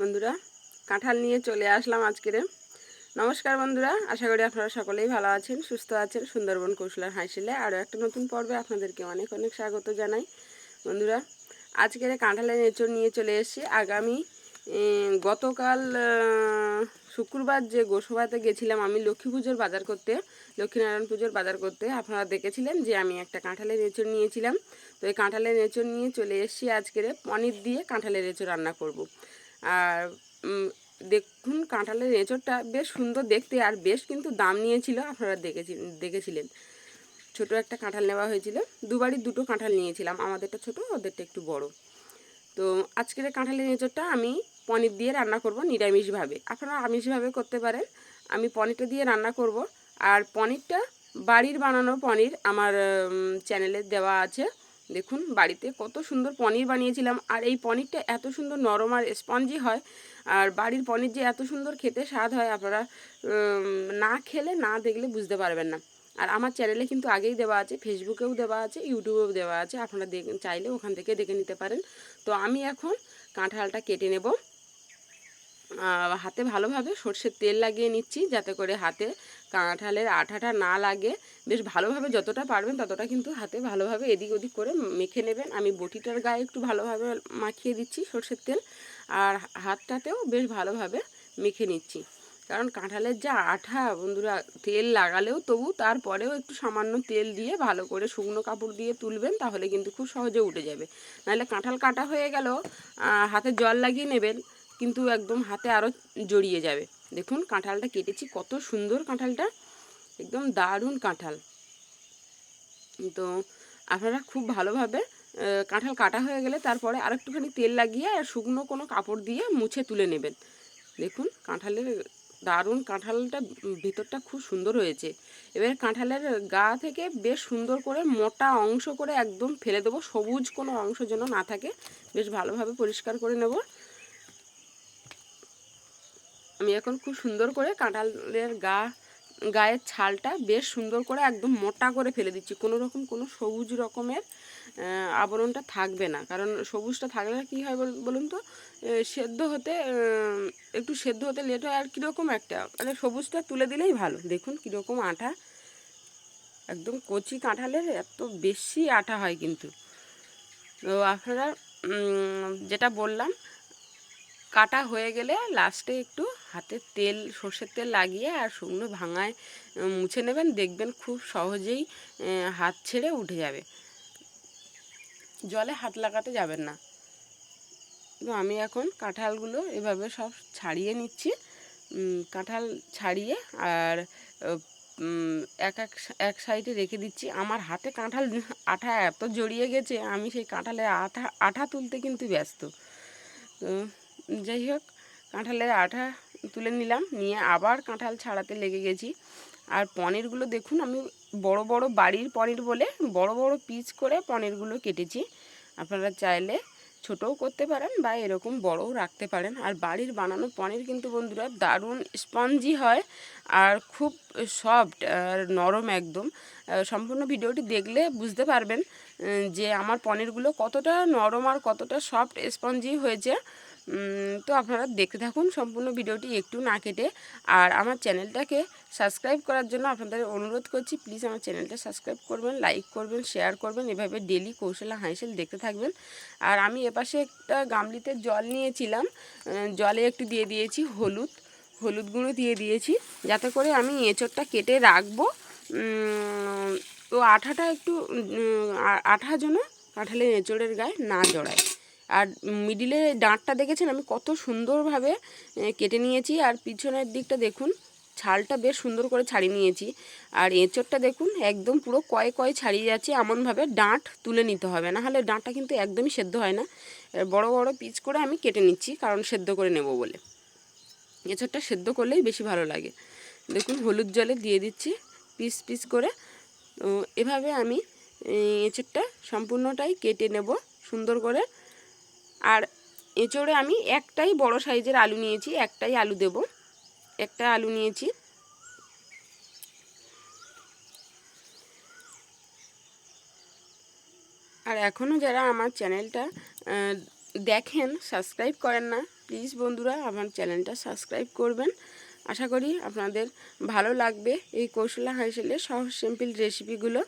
বন্ধুরা, কাঁঠাল নিয়ে চলে আসলাম আজকের। নমস্কার বন্ধুরা, আশা করি আপনারা সকলেই ভালো আছেন, সুস্থ আছেন। সুন্দরবন কৌশলার হাসিলে আরও একটা নতুন পর্বে আপনাদেরকে অনেক অনেক স্বাগত জানাই। বন্ধুরা, আজকের কাঁঠালের এঁচড় নিয়ে চলে এসেছি। আগামী গতকাল শুক্রবার যে গোসভাতে গেছিলাম আমি লক্ষ্মী পুজোর বাজার করতে, লক্ষ্মীনারায়ণ পুজোর বাজার করতে, আপনারা দেখেছিলেন যে আমি একটা কাঁঠালের এঁচড় নিয়েছিলাম। তো এই কাঁঠালের এঁচড় নিয়ে চলে এসেছি আজকের পনির দিয়ে কাঁঠালের এঁচড় রান্না করব। আর দেখুন কাঁঠালের এঁচড়টা বেশ সুন্দর দেখতে আর বেশ কিন্তু দাম নিয়েছিল, আপনারা দেখেছি, দেখেছিলেন। ছোট একটা কাঁঠাল নেওয়া হয়েছিল। দুবারই দুটো কাঁঠাল নিয়েছিলাম, আমাদেরটা ছোট, ওদেরটা একটু বড়। তো আজকের কাঁঠালের এঁচড়টা আমি পনির দিয়ে রান্না করব নিরামিষভাবে। আপনারা আমিষভাবে করতে পারেন, আমি পনিরটা দিয়ে রান্না করব। আর পনিরটা বাড়ির বানানো পনির আমার চ্যানেলে দেওয়া আছে। দেখুন বাড়িতে কত সুন্দর পনির বানিয়েছিলাম। আর এই পনিরটা এত সুন্দর নরম আর স্পঞ্জি হয়। আর বাড়ির পনির যে এত সুন্দর খেতে স্বাদ হয় আপনারা না খেলে না দেখলে বুঝতে পারবেন না। আর আমার চ্যানেলে কিন্তু আগেই দেওয়া আছে ফেসবুকেও দেওয়া আছে ইউটিউবেও দেওয়া আছে। আপনারা দেখ- চাইলে ওখান থেকে দেখে নিতে পারেন। তো আমি এখন কাঁঠালটা কেটে নেব। হাতে ভালোভাবে সর্ষের তেল লাগিয়ে নিচ্ছি, যাতে করে হাতে কাঁঠালের আঠাটা না লাগে। বেশ ভালোভাবে যতটা পারবেন ততটা কিন্তু হাতে ভালোভাবে এদিক ওদিক করে মেখে নেবেন। আমি বটিটার গায়ে একটু ভালোভাবে মাখিয়ে দিচ্ছি সর্ষের তেল, আর হাতটাতেও বেশ ভালোভাবে মেখে নিচ্ছি। কারণ কাঁঠালের যা আঠা, বন্ধুরা, তেল লাগালেও তবু তারপরেও একটু সামান্য তেল দিয়ে ভালো করে শুকনো কাপড় দিয়ে তুলবেন, তাহলে কিন্তু খুব সহজে উঠে যাবে। নাহলে কাঁঠাল কাটা হয়ে গেল হাতে জল লাগিয়ে নেবেন। কিন্তু একদম হাতে আরও জড়িয়ে যাবে। দেখুন কাঁঠালটা কেটেছি, কত সুন্দর কাঁঠালটা। একদম দারুণ কাঁঠাল। তো আপনারা খুব ভালোভাবে কাঁঠাল কাটা হয়ে গেলে তারপরে আর একটুখানি তেল লাগিয়ে আর শুকনো কোনো কাপড় দিয়ে মুছে তুলে নেবেন। দেখুন কাঁঠালের দারুণ কাঁঠালটা ভিতরটা খুব সুন্দর হয়েছে। এবার কাঁঠালের গা থেকে বেশ সুন্দর করে মোটা অংশ করে একদম ফেলে দেবো। সবুজ কোনো অংশ যেন না থাকে, বেশ ভালোভাবে পরিষ্কার করে নেব। আমি এখন খুব সুন্দর করে কাঁঠালের গা, গায়ের ছালটা বেশ সুন্দর করে একদম মোটা করে ফেলে দিচ্ছি। কোনো রকম কোনো সবুজ রকমের আবরণটা থাকবে না। কারণ সবুজটা থাকলে কী হয় বল- বলুন তো? সেদ্ধ হতে একটু সেদ্ধ হতে লেট হয়। আর কীরকম একটা? মানে সবুজটা তুলে দিলেই ভালো। দেখুন কীরকম আঠা। একদম কচি কাঁঠালের এত বেশি আঠা হয় কিন্তু। তো আপনারা যেটা বললাম কাটা হয়ে গেলে লাস্টে একটু হাতে তেল, সর্ষের তেল লাগিয়ে আর শুকনো ভাঙায় মুছে নেবেন। দেখবেন খুব সহজেই হাত ছেড়ে উঠে যাবে। জলে হাত লাগাতে যাবেন না। তো আমি এখন কাঁঠালগুলো এভাবে সব ছাড়িয়ে নিচ্ছি। কাঁঠাল ছাড়িয়ে আর এক এক এক সাইডে রেখে দিচ্ছি। আমার হাতে কাঁঠাল আঠা এত জড়িয়ে গেছে, আমি সেই কাঁঠালের আঠা আঠা তুলতে কিন্তু ব্যস্ত। তো যাই হোক, কাঁঠালের আঠা তুলে নিলাম, নিয়ে আবার কাঁঠাল ছাড়াতে লেগে গেছি। আর পনিরগুলো দেখুন, আমি বড় বড় বাড়ির পনির বলে বড় বড় পিস করে পনিরগুলো কেটেছি। আপনারা চাইলে ছোটও করতে পারেন বা এরকম বড়ও রাখতে পারেন। আর বাড়ির বানানো পনির কিন্তু বন্ধুরা দারুণ স্পঞ্জি হয় আর খুব সফট আর নরম একদম। সম্পূর্ণ ভিডিওটি দেখলে বুঝতে পারবেন যে আমার পনিরগুলো কতটা নরম আর কতটা সফট স্পঞ্জি হয়েছে। তো আপনারা দেখতে থাকুন সম্পূর্ণ ভিডিওটি একটু না কেটে। আর আমার চ্যানেলটাকে সাবস্ক্রাইব করার জন্য আপনাদের অনুরোধ করছি, প্লিজ আমার চ্যানেলটা সাবস্ক্রাইব করবেন, লাইক করবেন, শেয়ার করবেন, এভাবে ডেলি কৌশলা হাইসেল দেখতে থাকবেন। আর আমি এপাশে একটা গামলিতে জল নিয়েছিলাম জলে একটু দিয়ে দিয়েছি হলুদ হলুদ গুঁড়ো দিয়ে দিয়েছি, যাতে করে আমি এঁচড়টা কেটে রাখব। তো আঠাটা একটু আঠা যেন কাঁঠালের এঁচড়ের গায়ে না জড়ায়। আর মিডিলের ডাঁটটা দেখেছেন? আমি কত সুন্দরভাবে কেটে নিয়েছি। আর পিছনের দিকটা দেখুন, ছালটা বেশ সুন্দর করে ছাড়িয়ে নিয়েছি। আর এঁচড়টা দেখুন, একদম পুরো কয়ে কয়ে ছাড়িয়ে যাচ্ছে। এমনভাবে ডাঁট তুলে নিতে হবে। না হলে ডাঁটটা কিন্তু একদমই সেদ্ধ হয় না। বড় বড় পিচ করে আমি কেটে নিচ্ছি, কারণ সেদ্ধ করে নেব বলে। এঁচড়টা সেদ্ধ করলেই বেশি ভালো লাগে। দেখুন, হলুদ জলে দিয়ে দিচ্ছি, পিস পিস করে। এভাবে আমি এঁচড়টা সম্পূর্ণটাই কেটে নেব, সুন্দর করে। আর এঁচড়ে আমি একটাই বড় সাইজের আলু নিয়েছি, একটাই আলু দেব। একটা আলু নিয়েছি। আর এখনও যারা আমার চ্যানেলটা দেখেন, সাবস্ক্রাইব করেন না, প্লিজ বন্ধুরা, আমার চ্যানেলটা সাবস্ক্রাইব করবেন। আশা করি আপনাদের ভালো লাগবে এই কৌশলা হাঁসেলের সহজ সিম্পল রেসিপিগুলো।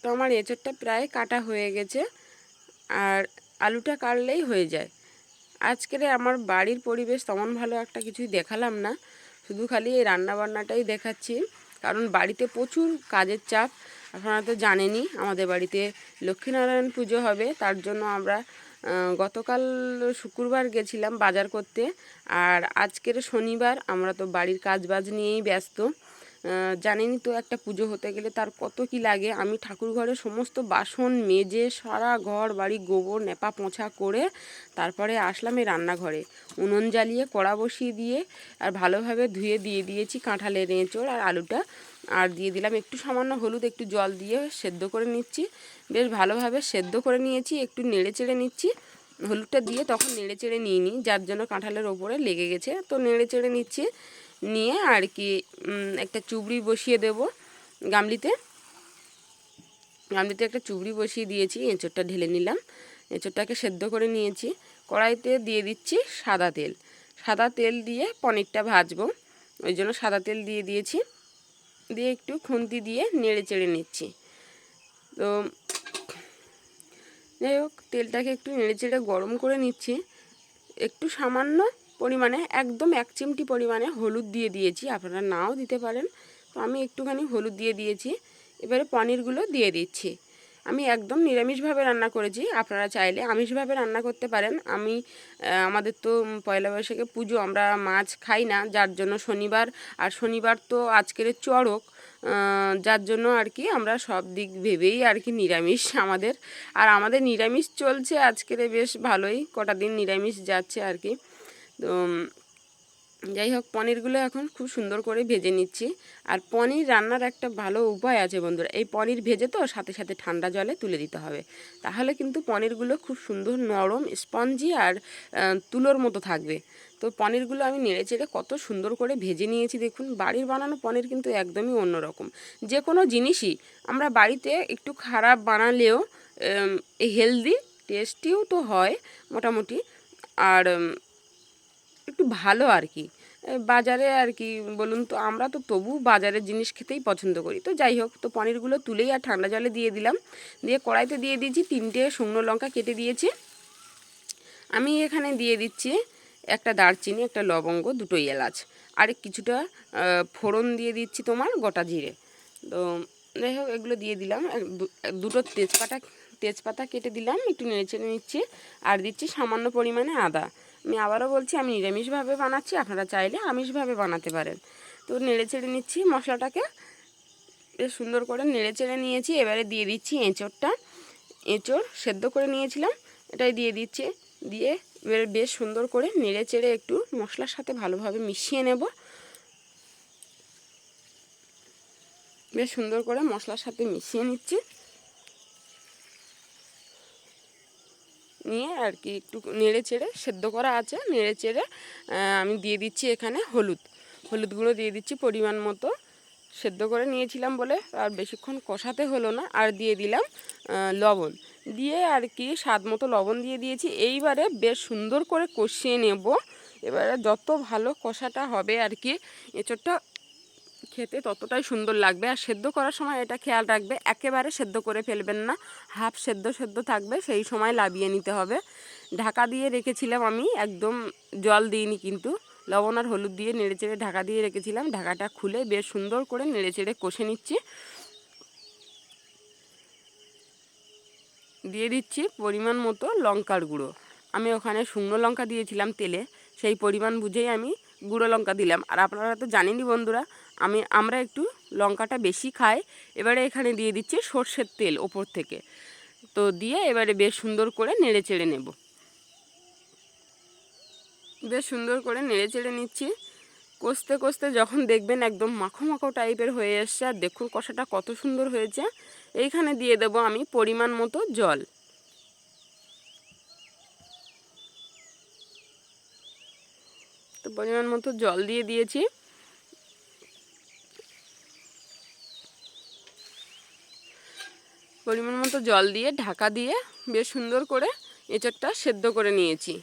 তো আমার এঁচড়টা প্রায় কাটা হয়ে গেছে। আর আলুটা কাটলেই হয়ে যায়। আজকের আমার বাড়ির পরিবেশ তেমন ভালো একটা কিছুই দেখালাম না। শুধু খালি এই রান্নাবান্নাটাই দেখাচ্ছি। কারণ বাড়িতে প্রচুর কাজের চাপ। আপনারা তো জানেনই, আমাদের বাড়িতে লক্ষ্মীনারায়ণ পুজো হবে। তার জন্য আমরা গতকাল শুক্রবার গেছিলাম বাজার করতে। আর আজকের শনিবার আমরা তো বাড়ির কাজ বাজ নিয়েই ব্যস্ত। জানেনই তো একটা পুজো হতে গেলে তার কত কি লাগে। আমি ঠাকুর ঘরে সমস্ত বাসন মেজে সারা ঘর, বাড়ি, গোবর, নেপা, পোঁছা করে তারপরে আসলাম এই রান্নাঘরে। উনুন জ্বালিয়ে, কড়া বসিয়ে দিয়ে আর ভালোভাবে ধুয়ে দিয়ে দিয়েছি কাঁঠালের এঁচড় আর আলুটা। আর দিয়ে দিলাম একটু সামান্য হলুদ, একটু জল দিয়ে সেদ্ধ করে নিচ্ছি। বেশ ভালোভাবে সেদ্ধ করে নিয়েছি, একটু নেড়ে চেড়ে নিচ্ছি। হলুদটা দিয়ে তখন নেড়ে চেড়ে নিয়ে নিই যার জন্য কাঁঠালের ওপরে লেগে গেছে। তো নেড়ে চেড়ে নিচ্ছি। নিয়ে আর কি একটা চুবড়ি বসিয়ে দেব গামলিতে। গামলিতে একটা চুবড়ি বসিয়ে দিয়েছি, এঁচোড়টা ঢেলে নিলাম। এঁচোড়টাকে সেদ্ধ করে নিয়েছি। কড়াইতে দিয়ে দিচ্ছি সাদা তেল। সাদা তেল দিয়ে পনিরটা ভাজবো। ওই জন্য সাদা তেল দিয়ে দিয়েছি। দিয়ে একটু খুন্তি দিয়ে নেড়ে চেড়ে নিচ্ছি। তো যাই হোক, তেলটাকে একটু নেড়ে চেড়ে গরম করে নিচ্ছি। একটু সামান্য পরিমাণে, একদম এক চিমটি পরিমাণে হলুদ দিয়ে দিয়েছি। আপনারা নাও দিতে পারেন। তো আমি একটুখানি হলুদ দিয়ে দিয়েছি। এবারে পনিরগুলো দিয়ে দিচ্ছি। আমি একদম নিরামিষভাবে রান্না করেছি। আপনারা চাইলে আমিষভাবে রান্না করতে পারেন। আমি আমাদের তো পয়লা বৈশাখে পুজো, আমরা মাছ খাই না। যার জন্য শনিবার, আর শনিবার তো আজকের চড়ক যার জন্য আর কি আমরা সব দিক ভেবেই আর কি নিরামিষ আমাদের। আর আমাদের নিরামিষ চলছে আজকের। বেশ ভালোই। কটা দিন নিরামিষ যাচ্ছে আর কি। তো যাই হোক, পনিরগুলো এখন খুব সুন্দর করে ভেজে নিচ্ছি। আর পনির রান্নার একটা ভালো উপায় আছে বন্ধুরা, এই পনির ভেজে তো সাথে সাথে ঠান্ডা জলে তুলে দিতে হবে। তাহলে কিন্তু পনিরগুলো খুব সুন্দর নরম, স্পঞ্জি আর তুলোর মতো থাকবে। তো পনিরগুলো আমি নেড়ে চেড়ে কত সুন্দর করে ভেজে নিয়েছি দেখুন, বাড়ির বানানো পনির কিন্তু একদমই অন্যরকম। যে কোনো জিনিসই আমরা বাড়িতে একটু খারাপ বানালেও হেলদি টেস্টিও তো হয় মোটামুটি। আর ভালো আর কি বাজারে আর কি বলুন তো, আমরা তো তবু বাজারের জিনিস খেতেই পছন্দ করি। তো যাই হোক, তো পনিরগুলো তুলেই আর ঠান্ডা জলে দিয়ে দিলাম। দিয়ে কড়াইতে দিয়ে দিয়েছি তিনটে শুকনো লঙ্কা কেটে দিয়েছি। আমি এখানে দিয়ে দিচ্ছি একটা দারচিনি, একটা লবঙ্গ, দুটো এলাচ। আর কিছুটা ফোড়ন দিয়ে দিচ্ছি তোমার গোটা জিরে। তো যাই হোক, এগুলো দিয়ে দিলাম। দুটো তেজপাতা তেজপাতা কেটে দিলাম, একটু নেড়ে চেড়ে নিচ্ছি। আর দিচ্ছি সামান্য পরিমাণে আদা। আমি আবারও বলছি, আমি নিরামিষভাবে বানাচ্ছি, আপনারা চাইলে আমিষভাবে বানাতে পারেন। তো নেড়ে চেড়ে নিচ্ছি মশলাটাকে। বেশ সুন্দর করে নেড়ে চেড়ে নিয়েছি, এবারে দিয়ে দিচ্ছি এঁচড়টা। এঁচোড় সেদ্ধ করে নিয়েছিলাম, এটাই দিয়ে দিচ্ছি। দিয়ে এবারে বেশ সুন্দর করে নেড়ে চেড়ে একটু মশলার সাথে ভালোভাবে মিশিয়ে নেব। বেশ সুন্দর করে মশলার সাথে মিশিয়ে নিচ্ছি। নিয়ে আর কি একটু নেড়ে চেড়ে সেদ্ধ করা আছে, নেড়ে চেড়ে আমি দিয়ে দিচ্ছি এখানে হলুদ। হলুদ গুঁড়ো দিয়ে দিচ্ছি পরিমাণ মতো। সেদ্ধ করে নিয়েছিলাম বলে আর বেশিক্ষণ কষাতে হলো না। আর দিয়ে দিলাম লবণ। দিয়ে আর কি স্বাদ মতো লবণ দিয়ে দিয়েছি। এইবারে বেশ সুন্দর করে কষিয়ে নেব। এবারে যত ভালো কষাটা হবে আর কি, এঁচড়টা খেতে ততটাই সুন্দর লাগবে। আর সেদ্ধ করার সময় এটা খেয়াল রাখবে, একেবারে সেদ্ধ করে ফেলবেন না। হাফ সেদ্ধ সেদ্ধ থাকবে, সেই সময় লাবিয়ে নিতে হবে। ঢাকা দিয়ে রেখেছিলাম আমি, একদম জল দিইনি কিন্তু। লবণ আর হলুদ দিয়ে নেড়ে চেড়ে ঢাকা দিয়ে রেখেছিলাম। ঢাকাটা খুলে বেশ সুন্দর করে নেড়ে চেড়ে কষে নিচ্ছি। দিয়ে দিচ্ছি পরিমাণ মতো লঙ্কার গুঁড়ো। আমি ওখানে শুকনো লঙ্কা দিয়েছিলাম তেলে, সেই পরিমাণ বুঝেই আমি গুঁড়ো লঙ্কা দিলাম। আর আপনারা তো জানেনই বন্ধুরা আমি, আমরা একটু লঙ্কাটা বেশি খাই। এবারে এখানে দিয়ে দিচ্ছি সর্ষের তেল ওপর থেকে। তো দিয়ে এবারে বেশ সুন্দর করে নেড়ে চেড়ে নেব। বেশ সুন্দর করে নেড়ে চেড়ে নিচ্ছি। কষতে কষতে যখন দেখবেন একদম মাখো মাখো টাইপের হয়ে এসছে, আর দেখুন কষাটা কত সুন্দর হয়েছে। এইখানে দিয়ে দেব আমি পরিমাণ মতো জল। তো পরিমাণ মতো জল দিয়ে দিয়েছি। পরিমাণ মতো জল দিয়ে, ঢাকা দিয়ে বেশ সুন্দর করে এঁচড়টা সেদ্ধ করে নিয়েছি,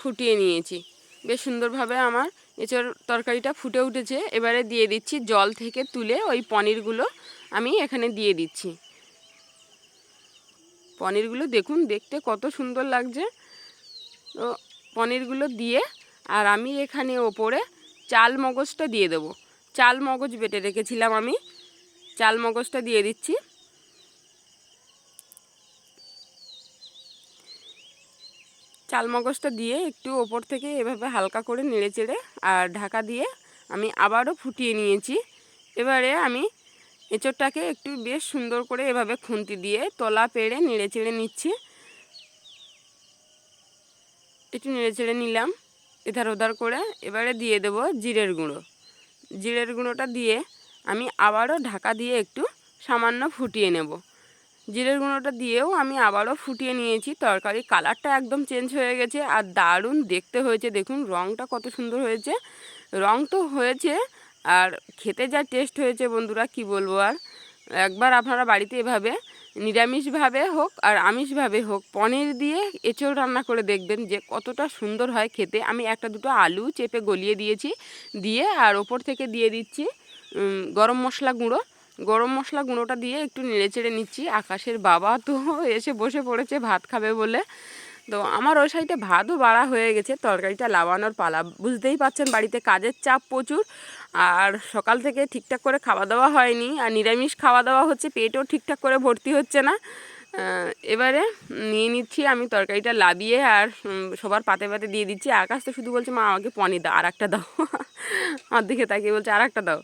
ফুটিয়ে নিয়েছি। বেশ সুন্দরভাবে আমার এঁচোর তরকারিটা ফুটে উঠেছে। এবারে দিয়ে দিচ্ছি জল থেকে তুলে ওই পনিরগুলো আমি এখানে দিয়ে দিচ্ছি। পনিরগুলো দেখুন, দেখতে কত সুন্দর লাগছে। তো পনিরগুলো দিয়ে আর আমি এখানে ওপরে চাল মগজটা দিয়ে দেবো। চাল মগজ বেটে রেখেছিলাম আমি। চাল মগজটা দিয়ে দিচ্ছি। চাল মগজটা দিয়ে একটু ওপর থেকে এভাবে হালকা করে নেড়ে চেড়ে আর ঢাকা দিয়ে আমি আবারও ফুটিয়ে নিয়েছি। এবারে আমি এঁচোড়টাকে একটু বেশ সুন্দর করে এভাবে খুন্তি দিয়ে তলা পেড়ে নেড়ে চেড়ে নিচ্ছি। একটু নেড়ে চেড়ে নিলাম, এধার ওধার করে। এবারে দিয়ে দেব জিরের গুঁড়ো। জিরের গুঁড়োটা দিয়ে আমি আবারও ঢাকা দিয়ে একটু সামান্য ফুটিয়ে নেব। জিরের গুঁড়োটা দিয়েও আমি আবারও ফুটিয়ে নিয়েছি। তরকারি কালারটা একদম চেঞ্জ হয়ে গেছে আর দারুণ দেখতে হয়েছে। দেখুন রঙটা কত সুন্দর হয়েছে। রং তো হয়েছে আর খেতে যা টেস্ট হয়েছে বন্ধুরা, কি বলব আর? একবার আপনারা বাড়িতে এভাবে নিরামিষভাবে হোক আর আমিষভাবে হোক, পনির দিয়ে এঁচোড় রান্না করে দেখবেন যে কতটা সুন্দর হয় খেতে। আমি একটা দুটো আলু চেপে গলিয়ে দিয়েছি, দিয়ে আর ওপর থেকে দিয়ে দিচ্ছি গরম মশলা গুঁড়ো। গরম মশলা গুঁড়োটা দিয়ে একটু নেড়ে চেড়ে নিচ্ছি। আকাশের বাবা তো এসে বসে পড়েছে, ভাত খাবে বলে। তো আমার ওই সাইডে ভাতও বাড়া হয়ে গেছে, তরকারিটা লাবানোর পালা। বুঝতেই পাচ্ছেন বাড়িতে কাজের চাপ প্রচুর, আর সকাল থেকে ঠিকঠাক করে খাওয়া দাওয়া হয়নি। আর নিরামিষ খাওয়া দাওয়া হচ্ছে, পেটও ঠিকঠাক করে ভর্তি হচ্ছে না। এবারে নিয়ে নিচ্ছি আমি তরকারিটা লাবিয়ে আর সবার পাতে পাতে দিয়ে দিচ্ছি। আকাশ তো শুধু বলছে, মা, আমাকে পনির দাও আর একটা দাও। আমার দিকে তাকিয়ে বলছে আর একটা দাও।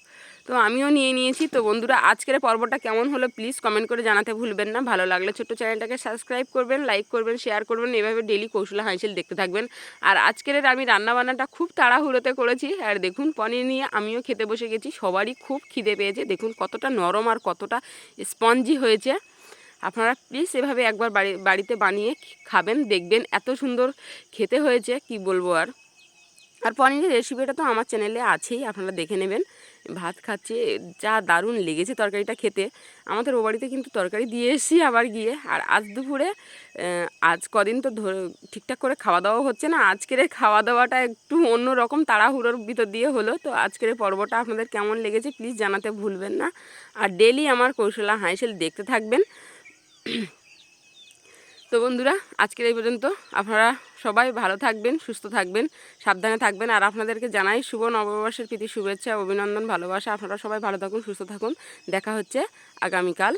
তো আমিও নিয়ে নিয়েছি। তো বন্ধুরা, আজকের পর্বটা কেমন হলো প্লিজ কমেন্ট করে জানাতে ভুলবেন না। ভালো লাগলে ছোট্ট চ্যানেলটাকে সাবস্ক্রাইব করবেন লাইক করবেন শেয়ার করবেন, এভাবে ডেলি কৌশলা হাঁসিল দেখতে থাকবেন। আর আজকের আমি রান্নাবান্নাটা খুব তাড়াহুড়োতে করেছি। আর দেখুন, পনির নিয়ে আমিও খেতে বসে গেছি। সবারই খুব খিদে পেয়েছে। দেখুন, কতটা নরম আর কতটা স্পঞ্জি হয়েছে। আপনারা প্লিজ এভাবে একবার বাড়ি, বাড়িতে বানিয়ে খাবেন, দেখবেন এত সুন্দর খেতে হয়েছে, কি বলব আর। আর পনিরের রেসিপিটা তো আমার চ্যানেলে আছেই, আপনারা দেখে নেবেন। ভাত খাচ্ছে, যা দারুণ লেগেছে তরকারিটা খেতে। আমাদের ও বাড়িতে কিন্তু তরকারি দিয়ে এসেছি আবার গিয়ে। আর আজ দুপুরে আজ কদিন তো ঠিকঠাক করে খাওয়া দাওয়া হচ্ছে না। আজকের খাওয়া দাওয়াটা একটু অন্য রকম তাড়াহুড়োর ভিতর দিয়ে হলো। তো আজকের পর্বটা আপনাদের কেমন লেগেছে প্লিজ জানাতে ভুলবেন না। আর ডেলি আমার কৌশলা হাঁসেল দেখতে থাকবেন। তো বন্ধুরা, আজকের এই পর্যন্ত। আপনারা সবাই ভালো থাকবেন, সুস্থ থাকবেন, সাবধানে থাকবেন। আর আপনাদেরকে জানাই শুভ নববর্ষের প্রীতি, শুভেচ্ছা, অভিনন্দন, ভালোবাসা। আপনারা সবাই ভালো থাকুন, সুস্থ থাকুন। দেখা হচ্ছে আগামীকাল।